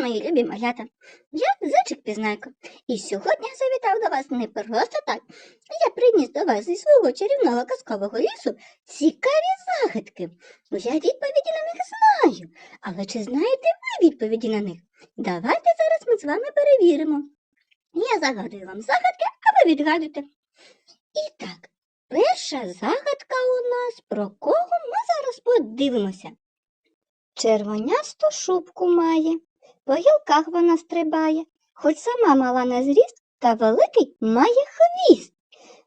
мої любі малята. Я зайчик Пізнайко, і сьогодні я завітав до вас не просто так. Я приніс до вас зі свого чарівного казкового лісу цікаві загадки. Я відповіді на них знаю, але чи знаєте ви відповіді на них? Давайте зараз ми з вами перевіримо. Я загадую вам загадки, а ви відгадуйте. І так, перша загадка у нас про кого ми зараз подивимося. Червонясту шубку має, по гілках вона стрибає, хоч сама мала на зріст, та великий має хвіст.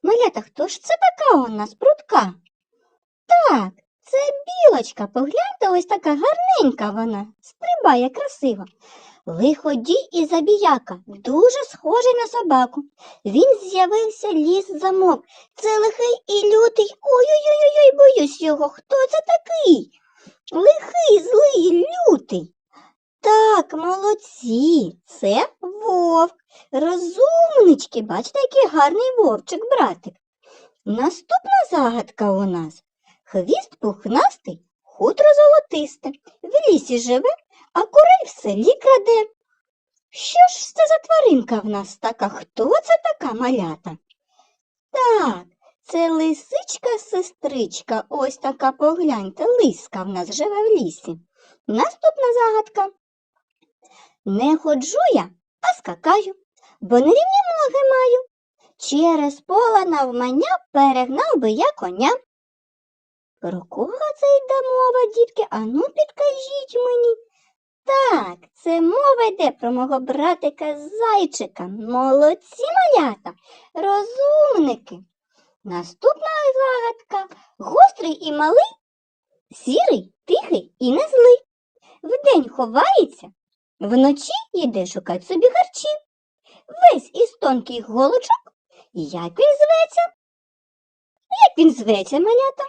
Малята, хто ж це така у нас прутка? Так, це білочка, погляньте, ось така гарненька вона, стрибає красиво. Лиходій і забіяка, дуже схожий на собаку. Він з'явився ліс замок. Це лихий і лютий. Ой-ой-ой, боюсь його. Хто це такий? Лихий, злий, лютий. Так, молодці, це вовк. Розумнички, бачите, який гарний вовчик, братик. Наступна загадка у нас. Хвіст пухнастий, хутро золотисте. В лісі живе, а курей в селі краде. Що ж це за тваринка в нас така? Хто це така малята? Так, це лисичка-сестричка, ось така погляньте, лиска в нас живе в лісі. Наступна загадка. Не ходжу я, а скакаю, бо нерівні ноги маю. Через поле навмання перегнав би я коня. Про кого це йде мова, дітки? Ану підкажіть мені. Так, це мова йде про мого братика зайчика. Молодці малята, розумники. Наступна загадка. Гострий і малий, сірий, тихий і не злий. Вдень ховається, вночі йде шукать собі харчі. Весь із тонких голочок. Як він зветься? Як він зветься, малята?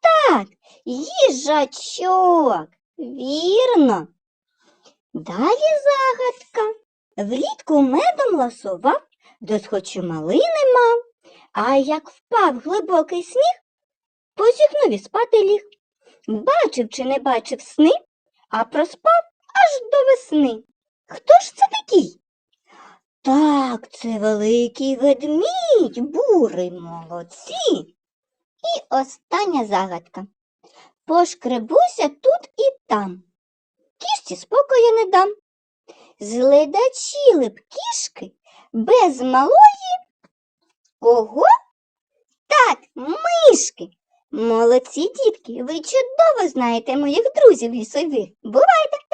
Так, їжачок. Вірно. Далі загадка. Влітку медом ласував, досхочу малини мав, а як впав глибокий сніг, позіхнув і спати ліг. Бачив чи не бачив сни, а проспав аж до весни. Хто ж це такий? Так, це великий ведмідь, бурий молодці. І остання загадка. Пошкребуся тут і там. Кішці спокою не дам. Зледачі б кішки без малої. Кого? Так, мишки. Молодці дітки, ви чудово знаєте моїх друзів лісових. Бувайте!